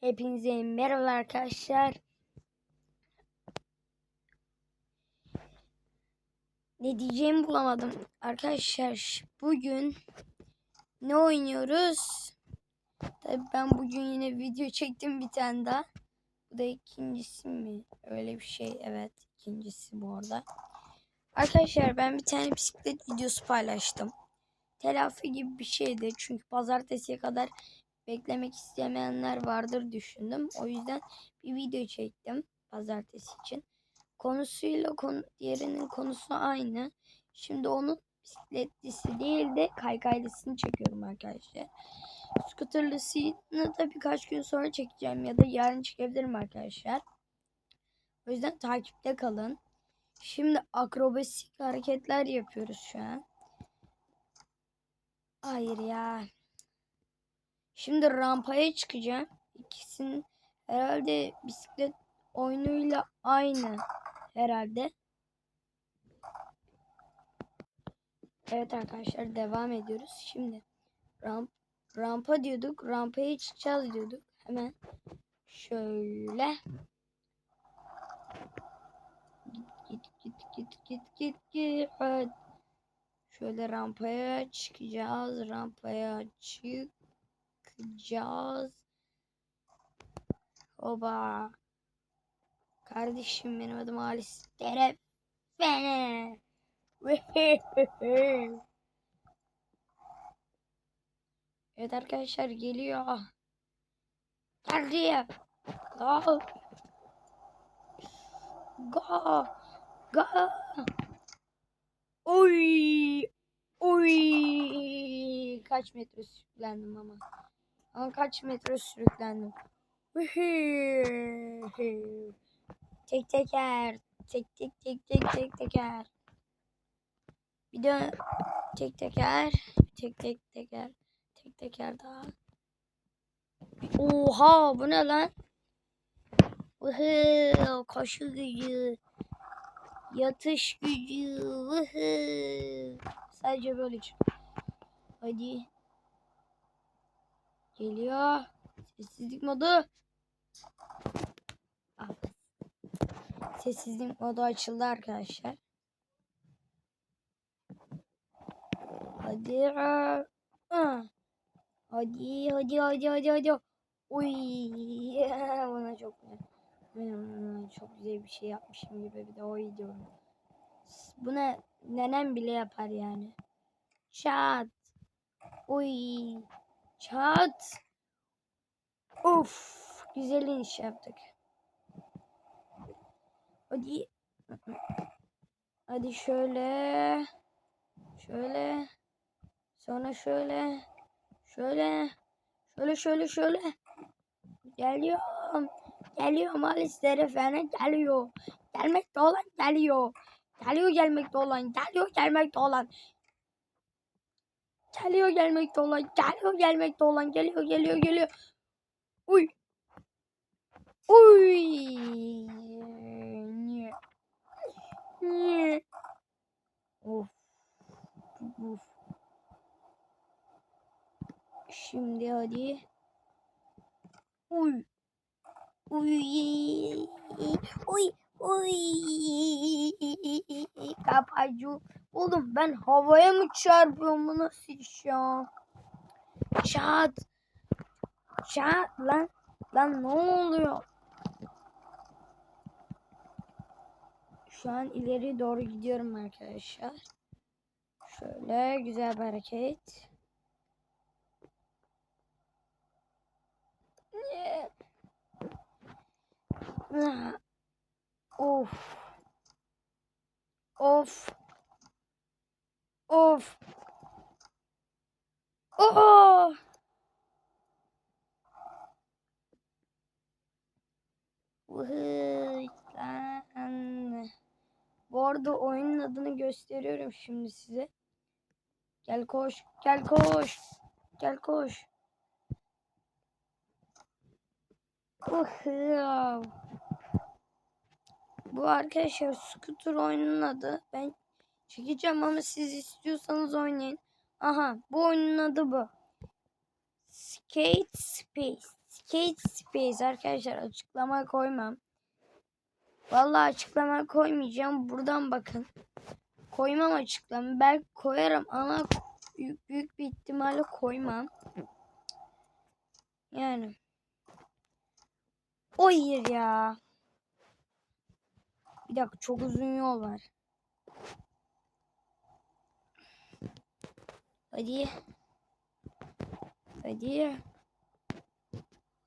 Hepinize merhaba arkadaşlar. Ne diyeceğimi bulamadım. Arkadaşlar bugün ne oynuyoruz? Tabii ben bugün yine video çektim bir tane daha. Bu da ikincisi mi? Öyle bir şey. Evet ikincisi bu arada. Arkadaşlar ben bir tane bisiklet videosu paylaştım. Telafi gibi bir şeydi. Çünkü pazartesiye kadar beklemek istemeyenler vardır düşündüm. O yüzden bir video çektim pazartesi için. Konusuyla konu, diğerinin konusu aynı. Şimdi onun bisikletlisi değil de kaykaylısını çekiyorum arkadaşlar. Skuterlısını da birkaç gün sonra çekeceğim ya da yarın çekebilirim arkadaşlar. O yüzden takipte kalın. Şimdi akrobasik hareketler yapıyoruz şu an. Hayır ya. Şimdi rampaya çıkacağım. İkisinin herhalde bisiklet oyunuyla aynı herhalde. Evet arkadaşlar devam ediyoruz. Şimdi ramp rampa diyorduk. Rampaya çıkacağız diyorduk. Hemen şöyle git git git git git git hadi. Şöyle rampaya çıkacağız. Rampaya çıkacağız. Oba. Kardeşim benim adım Halis. Derep. Bene. Evet arkadaşlar geliyor. Geldi. Go. Go. Go. Oy. Oy. Kaç metre sürüklendim ama. Ama kaç metre sürüklendim. Tek teker. Tek tek tek tek tek teker. Bir de tek teker. Tek tek teker. Tek teker daha. Oha bu ne lan? Vıhı, koşu gücü. Yatış gücü. Vıhı. Sadece böyle çık. Hadi. Geliyor. Sessizlik modu. Ah. Sessizlik modu açıldı arkadaşlar. Hadi. Ah. Hadi hadi hadi hadi hadi. Uy. Bana çok güzel. Hmm, çok güzel bir şey yapmışım gibi bir de oy diyorum. Bu ne? Nenem bile yapar yani. Çat. Uy. Çat. Of. Güzel iniş yaptık. Hadi. Hadi şöyle. Şöyle. Sonra şöyle. Şöyle. Şöyle şöyle şöyle. Geliyorum. Geliyorum Alice'lere falan geliyor. Gelmekte olan geliyor. Geliyor gelmekte olan. Geliyor gelmekte olan. Geliyor gelmekte olan. Geliyor gelmekte olan. Geliyor geliyor geliyor. Uy. Uy. Niye? Niye? Of. Of. Şimdi hadi. Uy. Uy. Uy. Uy. Kapacı. Oğlum ben havaya mı çarpıyorum bu nasıl iş? Çat. Çat lan. Lan ne oluyor? Şu an ileri doğru gidiyorum arkadaşlar. Şöyle güzel bir hareket. Of. Of. Of. Oh. Lan. Bu arada oyunun adını gösteriyorum şimdi size. Gel koş, gel koş, gel koş. Uh, bu arkadaşlar scooter oyunun adı. Ben çekeceğim ama siz istiyorsanız oynayın. Aha bu oyunun adı bu. Skate Space. Kate Space arkadaşlar açıklama koymam. Vallahi açıklama koymayacağım. Buradan bakın. Koymam açıklama. Belki koyarım ama büyük, büyük bir ihtimalle koymam. Yani. Hayır ya. Bir dakika çok uzun yol var. Hadi. Hadi.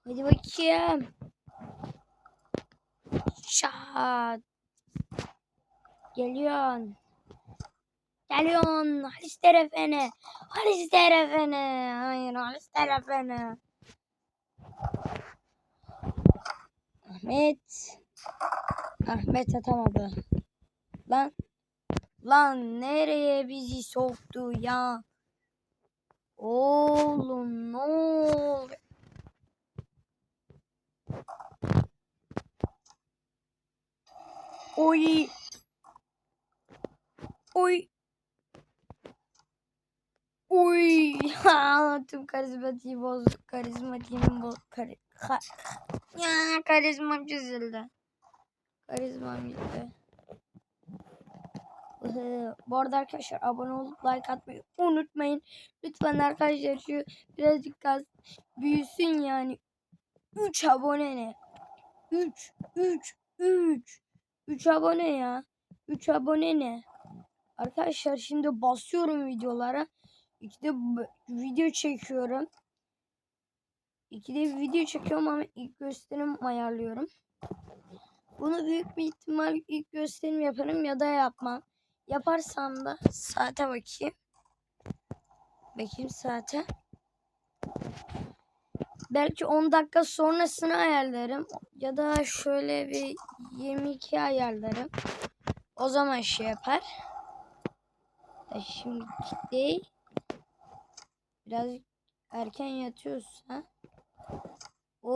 Hadi bakayım. Şat. Geliyorsun. Geliyorsun. Halis terefene. Halis terefene. Hayır Halis terefene. Ahmet. Ahmet atamadı. Lan. Lan nereye bizi soktu ya? Oğlum ne oluyor? Oy. Oy. Oy. Tüm karizmatiği bozduk. Karizmatiğimi bozduk. Kari ka ya, karizmam çizildi. Karizmam gitti. Bu arada arkadaşlar abone olup like atmayı unutmayın. Lütfen arkadaşlar şu birazcık gaz büyüsün yani. 3 abone ne? 3 3 3 3 abone ya. 3 abone ne? Arkadaşlar şimdi basıyorum videolara. İkide video çekiyorum. İkide video çekiyorum ama ilk gösterim ayarlıyorum. Bunu büyük bir ihtimal ilk gösterim yaparım ya da yapmam. Yaparsam da saate bakayım. Bakayım saate. Belki 10 dakika sonrasını ayarlarım. Ya da şöyle bir 22 ayarlarım. O zaman şey yapar. Ya şimdi değil. Biraz erken yatıyorsa. O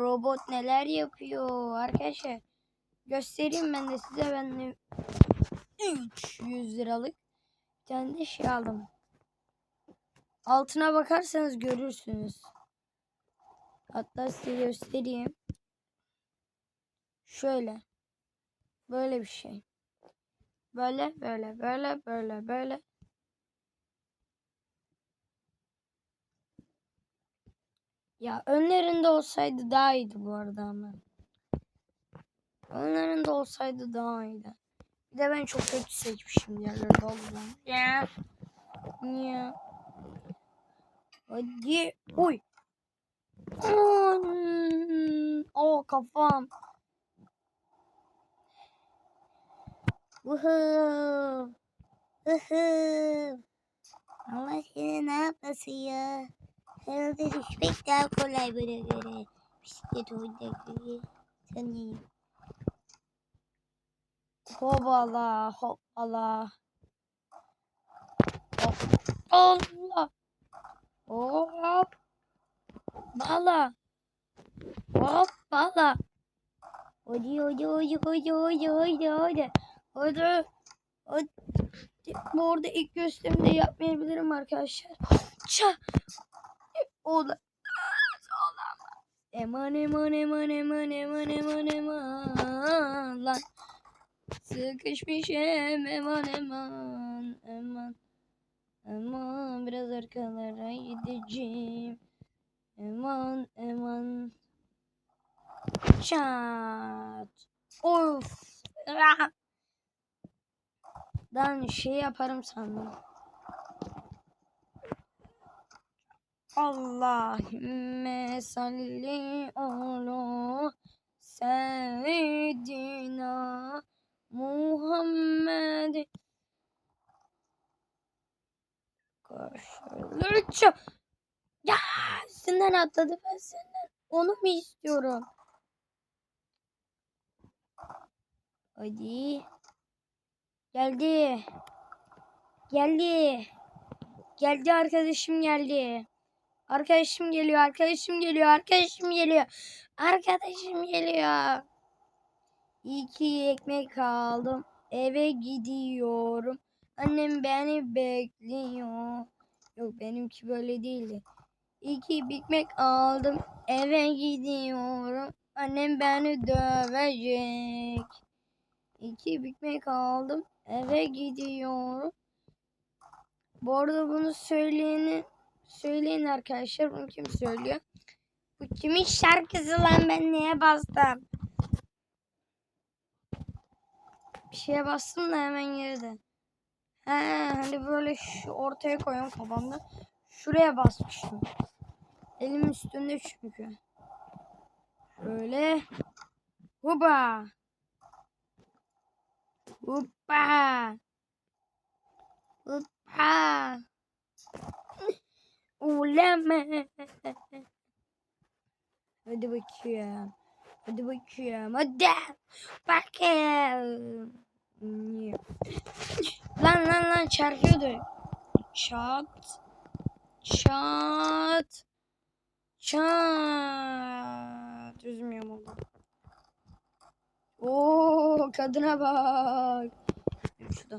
robot neler yapıyor arkadaşlar. Göstereyim ben de size ben de 300 liralık bir tane de şey aldım. Altına bakarsanız görürsünüz. Hatta size göstereyim. Şöyle. Böyle bir şey. Böyle böyle böyle böyle böyle. Ya önlerinde olsaydı daha iyiydi bu arada ama. Önlerinde olsaydı daha iyiydi. Bir de ben çok kötü seçmişim yerlerde oğlum. Ya. Ya. Hadi. Uy. O kafam. Vuhuu. Vuhuu. Allah seni ne yapmasın ya. Herhalde düşmek daha kolay bana göre. Bisiklet oyuncakları. Sanayım. Hoppala hoppala. Hop. Allah. Hop. Bala. Hoppala. Hadi hadi hadi hadi hadi hadi hadi. Hadi. Hadi. Bu arada ilk gösterimde yapmayabilirim arkadaşlar. Ça. O da. Eman eman eman eman eman eman eman lan. Sıkışmışım eman eman eman. Eman biraz arkalara gideceğim. Eman eman. Çat. Of. Ah. Ben şey yaparım sandım. Allahümme salli ala seyyidina Muhammed. Karşılayacağım. Ya üstünden atladı ben senden. Onu mu istiyorum? Hadi. Geldi. Geldi. Geldi arkadaşım geldi. Arkadaşım geliyor, arkadaşım geliyor, arkadaşım geliyor. Arkadaşım geliyor. İki ekmek aldım. Eve gidiyorum. Annem beni bekliyor. Yok benimki böyle değildi. İki Big Mac aldım. Eve gidiyorum. Annem beni dövecek. İki Big Mac aldım. Eve gidiyorum. Bu arada bunu söyleyeni söyleyin arkadaşlar. Bunu kim söylüyor? Bu kimin şarkısı lan ben neye bastım? Bir şeye bastım da hemen geride. He hani böyle şu ortaya koyuyorum kafamda. Şuraya basmıştım. Elim üstünde çünkü. Şöyle. Huba. Hoppa. Hoppa. Uleme. Hadi bakayım. Hadi bakayım. Hadi. Bakayım. Lan lan lan çarpıyordu. Çat. Çat. Çat. Üzmüyorum oldu. Oo kadına bak. Şurada.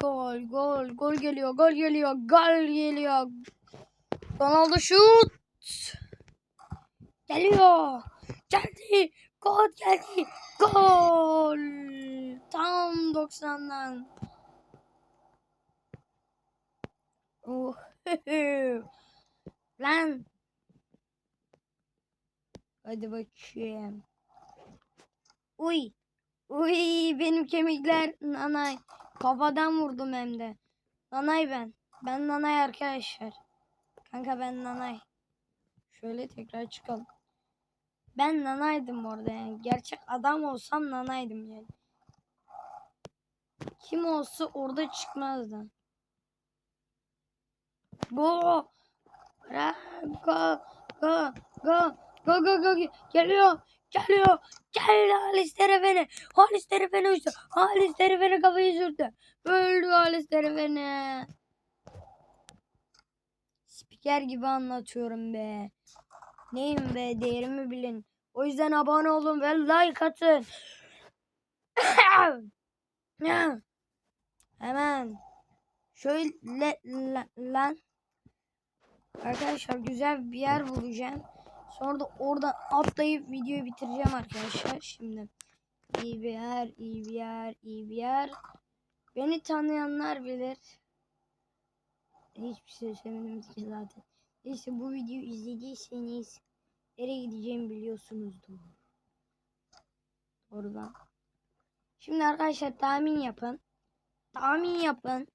Gol gol gol geliyor gol geliyor gol geliyor. Ronaldo şut. Geliyor. Geldi. Gol geldi. Gol. Tam 90'dan. Oh. Lan. Hadi bakayım. Uy. Uy benim kemikler nanay. Kafadan vurdum hem de. Nanay ben. Ben nanay arkadaşlar. Kanka ben nanay. Şöyle tekrar çıkalım. Ben nanaydım orada yani. Gerçek adam olsam nanaydım yani. Kim olsa orada çıkmazdı. Bu Ra- go go go go go go geliyor geliyor. Geliyor Halis Terefene. Halis Terefene uçtu. Halis Terefene kafayı sürdü öldü Halis Terefene. Spiker gibi anlatıyorum be neyim be değerimi bilin o yüzden abone olun ve like atın hemen şöyle la- lan Arkadaşlar güzel bir yer bulacağım. Sonra da oradan atlayıp videoyu bitireceğim arkadaşlar. Şimdi iyi bir yer, iyi bir yer, iyi bir yer. Beni tanıyanlar bilir. Hiçbir şey söylemedim ki zaten. Neyse bu videoyu izlediyseniz nereye gideceğimi biliyorsunuzdur. Oradan. Şimdi arkadaşlar tahmin yapın. Tahmin yapın.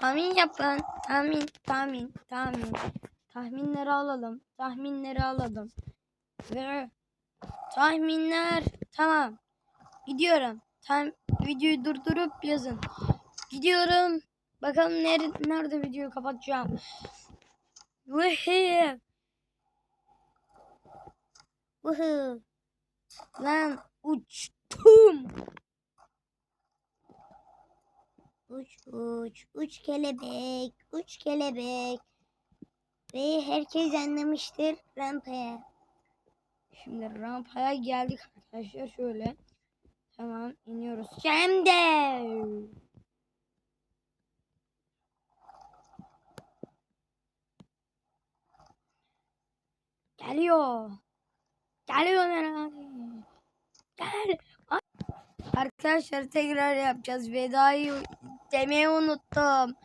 Tahmin yapın. Tahmin, tahmin, tahmin. Tahminleri alalım. Tahminleri alalım. Ve tahminler tamam. Gidiyorum. Tam videoyu durdurup yazın. Gidiyorum. Bakalım nerede, nerede videoyu kapatacağım. Woohoo. Woohoo. Lan uçtum. Uç uç uç kelebek uç kelebek ve herkes anlamıştır rampaya. Şimdi rampaya geldik arkadaşlar şöyle. Tamam iniyoruz. Şimdi. Geliyor. Geliyor herhalde. Gel. Arkadaşlar tekrar yapacağız. Vedayı demeyi unuttum.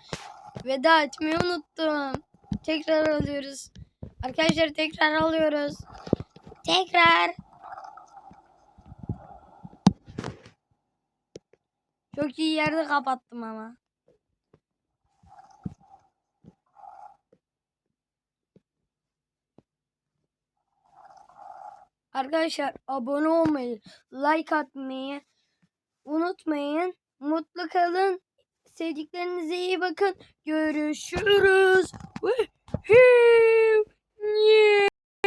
Veda etmeyi unuttum. Tekrar alıyoruz. Arkadaşlar tekrar alıyoruz. Tekrar. Çok iyi yerde kapattım ama. Arkadaşlar abone olmayı, like atmayı unutmayın. Mutlu kalın. Sevdiklerinize iyi bakın. Görüşürüz.